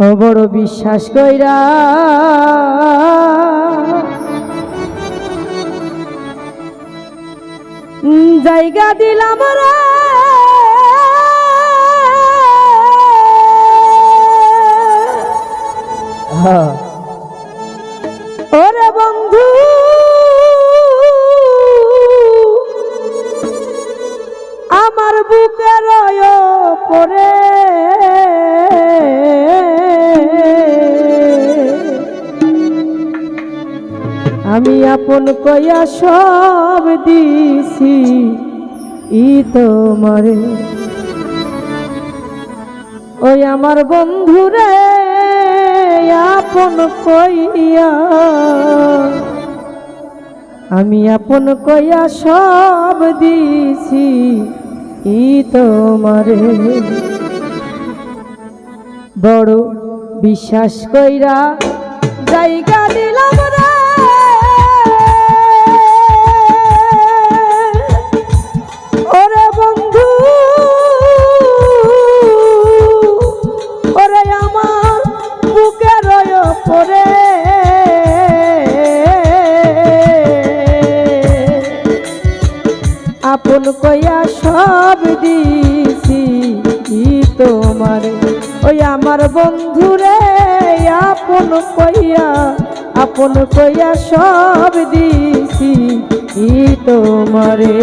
বড় বিশ্বাস কইরা। জায়গা দিলাম রে। হ্যাঁ। ওরে বন্ধু আমার বুকের পরে আমি আপন কয়া সব দিছি, ই তোমারে। ওই আমার বন্ধুরে আপন কইয়া, আমি আপন কইয়া সব দিছি, ই তোমারে। বড় বিশ্বাস কইরা জায়গা সব দিছি তোমার। ওই আমার বন্ধুরে আপন কইয়া আপন কইয়া সব দিছি তোমারে।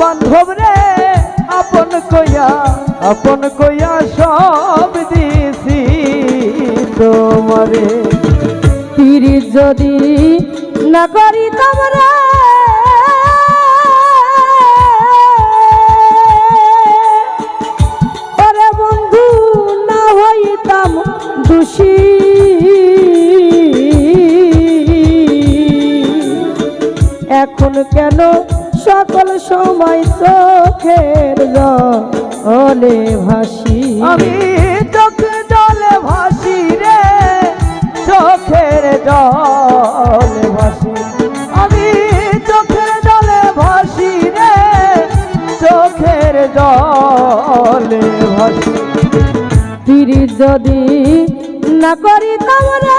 বান্ধব রে, আপন কইয়া আপন কইয়া সব দিছি তোমারে। পিরি যদি না করি তোমরা দোষী। এখন কেন সকল সময় চোখের জলে ভাসি। আমি চোখ জলে ভাসি রে চোখের জলে ভাসি। আমি চোখের জলে ভাসি রে চোখের জলে ভাসি। পিরি যদি না করি তোমরা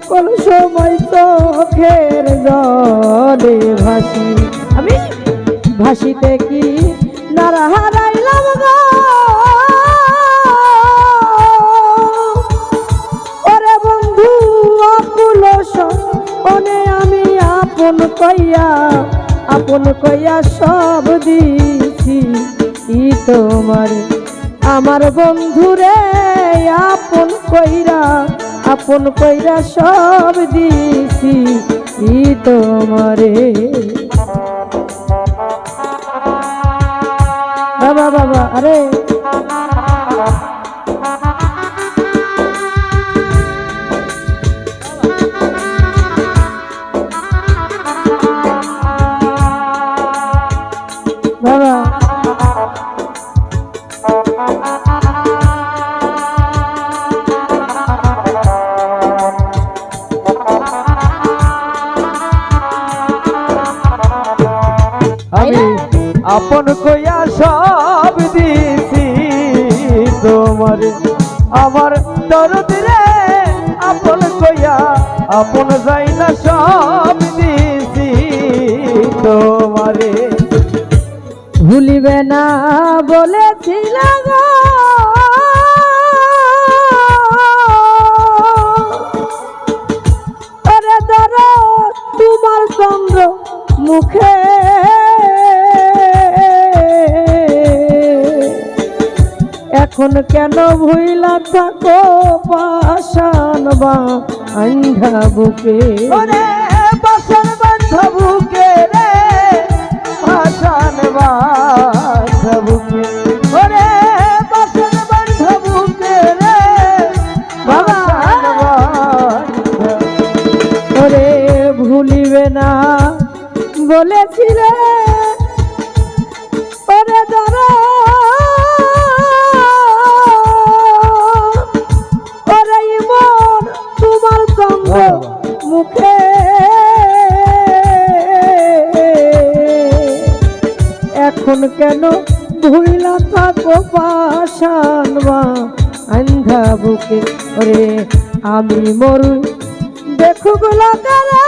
সকল সময় চোখের জলে ভাসি। আমি ভাসিতে কি নারা হারাইলাম ওরে বন্ধু, অকুল ওনে আমি আপন কইয়া আপন কইয়া সব দিছি। ই তোমার, আমার বন্ধুরে আপন কইরা আপন কইরা সব দিছি ই তোমারে? বাবা বাবা আরে আপন কইয়া সব দিছি তোমার। আমার দরদ রে আপন কইয়া, আপন যাই না সব দিছি তোমারে। ভুলিবে না বলেছিল গো। ওরে দর তোমার চন্দ্র মুখে এখন কেন ভুইলা থাকো পাশান বা আন্ধা বুকে ওরে বাসন বান্ধবুকে রে ভাষণ বান্ধবুকে ওরে বাসন বান্ধবুকে রে বাবা। ভাষণ বান্ধব- ওরে ভুলিবে না বলেছিলে মুখে এখন কেন ভুইলা থাকো পাশান বা? আন্ধা বুকে, ওরে আমি মরু দেখুক লোকারে।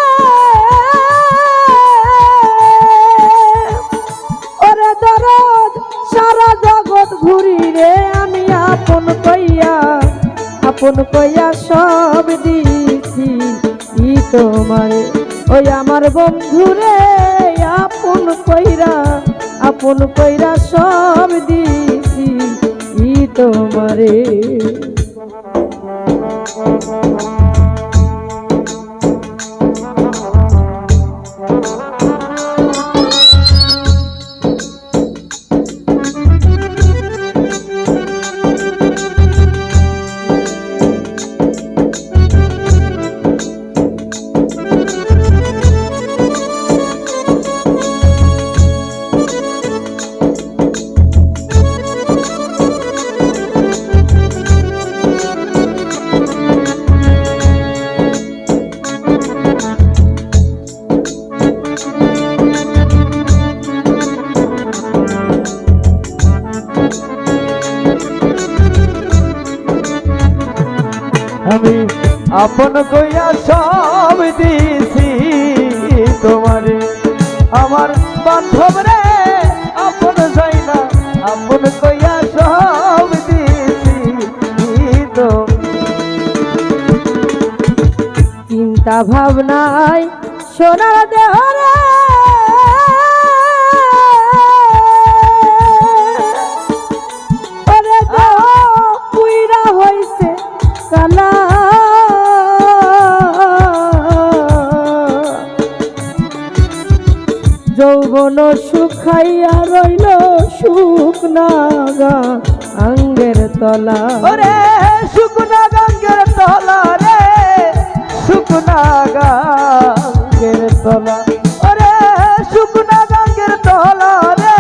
ওরে দরদ, সারা জগৎ ঘুরি রে, আমি আপন কইয়া আপন কইয়া সব দিছি ই তোমারে। ওই আমার বন্ধুরে আপন কইরা আপন কইরা সব দিছি। ই তোমারে। আপন কইয়া সব দিছি তোমারে। আমার বান্ধব রে, আপন যাই না। আপন কইয়া সব দিছি তো। চিন্তা ভাবনায় সোনার দেহরে সুখাইয়া রইল সুখ নাগা আঙ্গের তলা। ওরে শুকনা গাঙ্গের তলা রে শুকনা গাঙ্গের তলা। ওরে শুকনা গাঙ্গের তলা রে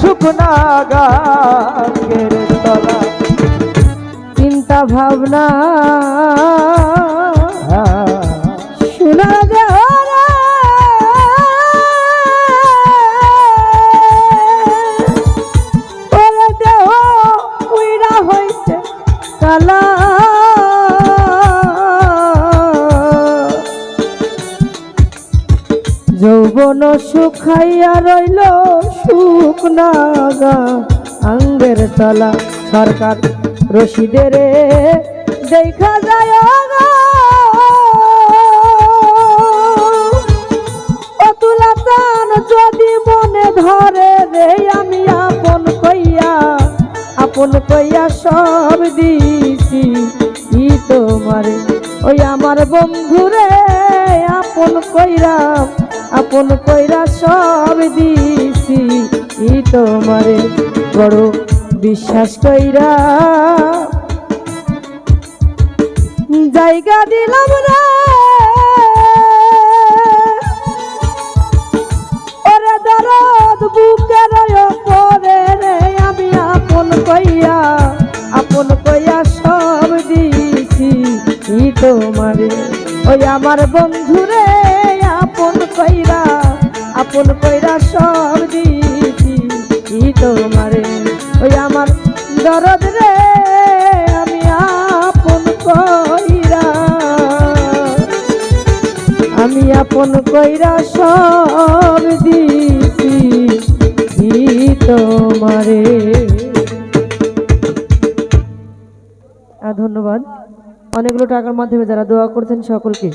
শুকনা গাঙ্গের তলা। চিন্তা ভাবনা যৌবন সুখাইয়া রইল সুখ নাগা আঙ্গের তলা সরকার রশিদের দেখা যায় গো। অতুলা টান যদি মনে ধরে রে, আমি আপন কইয়া আপন কইয়া সব দিছি ই তোমারে, ওই আমার বন্ধুরে, আপন কইরা আপন কইরা সব দিছি। তোমারে বড় বিশ্বাস কইরা। জায়গা দিলাম রে। ওরে দরদ বুকের পরে রে, আমি আপন কইয়া আপন কইয়া সব দিছি। তোমারে, ওই আমার বন্ধুরে আপন কইরা সব দিছি ই তোমারে? ওই আমার দরদ রে, আমি আপন কইরা। আমি আপন কইরা সব দিছি ই তোমারে? ধন্যবাদ। অনেকগুলো টাকার মাধ্যমে যারা দোয়া করছেন সকলকে।